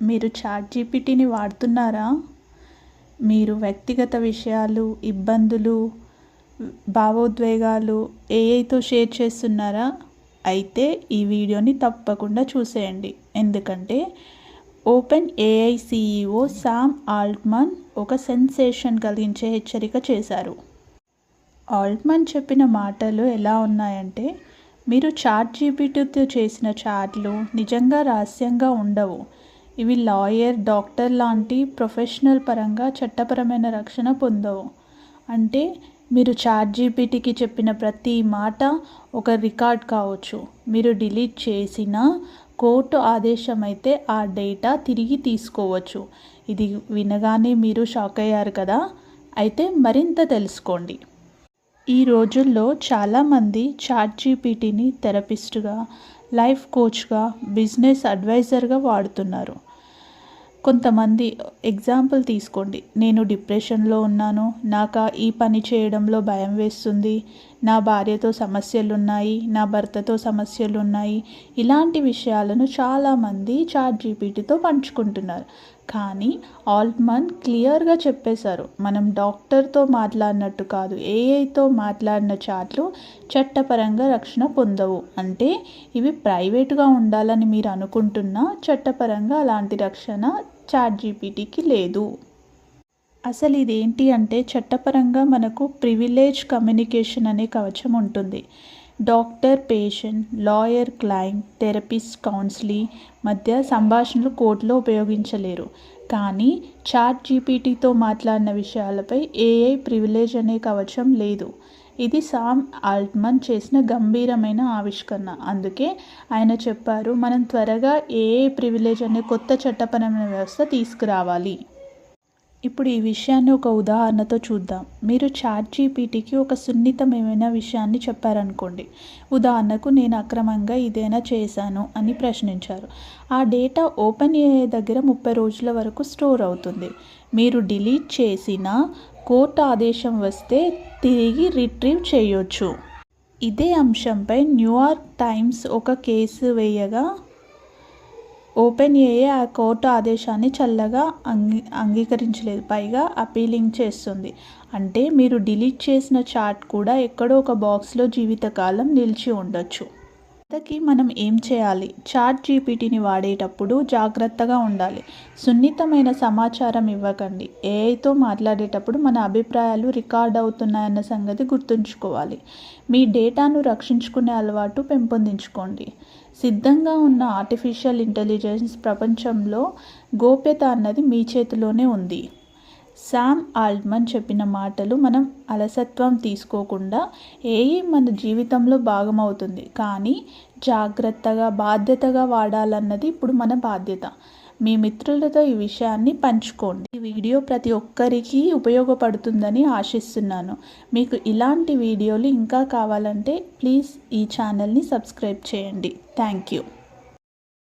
మీరు చాట్ జీపీటీని వాడుతున్నారా? మీరు వ్యక్తిగత విషయాలు ఇబ్బందులు భావోద్వేగాలు ఏఐతో షేర్ చేస్తున్నారా? అయితే ఈ వీడియోని తప్పకుండా చూసేయండి. ఎందుకంటే open AI CEO Sam Altman ఒక సెన్సేషన్ కలిగించే హెచ్చరిక చేశారు. ఆల్ట్మన్ చెప్పిన మాటలు ఎలా ఉన్నాయంటే మీరు చాట్ జీపీటీతో చేసిన చాట్లు నిజంగా రహస్యంగా ఉండవు. ఇవి లాయర్ డాక్టర్ లాంటి ప్రొఫెషనల్ పరంగా చట్టపరమైన రక్షణ పొందవు. అంటే మీరు చాట్ జీపీటీకి చెప్పిన ప్రతి మాట ఒక రికార్డ్ కావచ్చు. మీరు డిలీట్ చేసిన కోర్టు ఆదేశం అయితే ఆ డేటా తిరిగి తీసుకోవచ్చు. ఇది వినగానే మీరు షాక్ అయ్యారు కదా? అయితే మరింత తెలుసుకోండి. ఈ రోజుల్లో చాలామంది చాట్ జీపీటీని థెరపిస్ట్గా లైఫ్ కోచ్గా బిజినెస్ అడ్వైజర్గా వాడుతున్నారు. కొంతమంది ఎగ్జాంపుల్ తీసుకోండి. నేను డిప్రెషన్లో ఉన్నాను. నాకు ఈ పని చేయడంలో భయం వేస్తుంది. నా భార్యతో సమస్యలు ఉన్నాయి నా భర్తతో సమస్యలు ఉన్నాయి ఇలాంటి విషయాలను చాలామంది చాట్ జీపీటీతో పంచుకుంటున్నారు. కానీ ఆల్ట్మన్ క్లియర్గా చెప్పేశారు మనం డాక్టర్తో మాట్లాడినట్టు కాదు ఏఐతో మాట్లాడిన చాట్లు చట్టపరంగా రక్షణ పొందవు. అంటే ఇవి ప్రైవేట్గా ఉండాలని మీరు అనుకుంటున్నా చట్టపరంగా అలాంటి రక్షణ చాట్ జీపీటీకి లేదు. అసలు ఇదేంటి అంటే చట్టపరంగా మనకు ప్రివిలేజ్ కమ్యూనికేషన్ అనే కవచం ఉంటుంది. Doctor patient lawyer client therapist counselling మధ్య సంభాషణలు కోర్టులో ఉపయోగించలేరు. కానీ చాట్ జీపీటీతో మాట్లాడిన విషయాలపై ఏఐ ప్రివిలేజ్ అనే కవచం లేదు. ఇది సామ్ ఆల్ట్మన్ చేసిన గంభీరమైన ఆవిష్కరణ. అందుకే ఆయన చెప్పారు మనం త్వరగా ఏఐ ప్రివిలేజ్ అనే కొత్త చట్టపరమైన వ్యవస్థ తీసుకురావాలి. ఇప్పుడు ఈ విషయాన్ని ఒక ఉదాహరణతో చూద్దాం. మీరు చాట్ జీపీటీకి ఒక సున్నితమైన విషయాన్ని చెప్పారనుకోండి. ఉదాహరణకు నేను అక్రమంగా ఇదేనా చేశాను అని ప్రశ్నించారు. ఆ డేటా ఓపెన్ ఏఐ దగ్గర ముప్పై రోజుల వరకు స్టోర్ అవుతుంది. మీరు డిలీట్ చేసిన కోర్టు ఆదేశం వస్తే తిరిగి రిట్రీవ్ చేయొచ్చు. ఇదే అంశంపై న్యూయార్క్ టైమ్స్ ఒక కేసు వేయగా ఓపెన్ ఏఏ ఆ కోర్టు ఆదేశాన్ని చల్లగా అంగీ అంగీకరించలేదు. పైగా అపీలింగ్ చేస్తుంది. అంటే మీరు డిలీట్ చేసిన చాట్ కూడా ఎక్కడో ఒక బాక్స్లో జీవితకాలం నిలిచి ఉండొచ్చు. ఇంతకీ మనం ఏం చేయాలి? చాట్ జీపీటీని వాడేటప్పుడు జాగ్రత్తగా ఉండాలి. సున్నితమైన సమాచారం ఇవ్వకండి. ఏఐతో మాట్లాడేటప్పుడు మన అభిప్రాయాలు రికార్డ్ అవుతున్నాయన్న సంగతి గుర్తుంచుకోవాలి. మీ డేటాను రక్షించుకునే అలవాటు పెంపొందించుకోండి. సిద్ధంగా ఉన్న ఆర్టిఫిషియల్ ఇంటెలిజెన్స్ ప్రపంచంలో గోప్యత అన్నది మీ చేతిలోనే ఉంది. శామ్ ఆల్ట్మన్ చెప్పిన మాటలు మనం అలసత్వం తీసుకోకుండా ఏఐ మన జీవితంలో భాగమవుతుంది. కానీ జాగ్రత్తగా బాధ్యతగా వాడాలన్నది ఇప్పుడు మన బాధ్యత. మీ మిత్రులతో ఈ విషయాన్ని పంచుకోండి. ఈ వీడియో ప్రతి ఒక్కరికి ఉపయోగపడుతుందని ఆశిస్తున్నాను. మీకు ఇలాంటి వీడియోలు ఇంకా కావాలంటే ప్లీజ్ ఈ ఛానల్ని సబ్స్క్రైబ్ చేయండి. Thank you.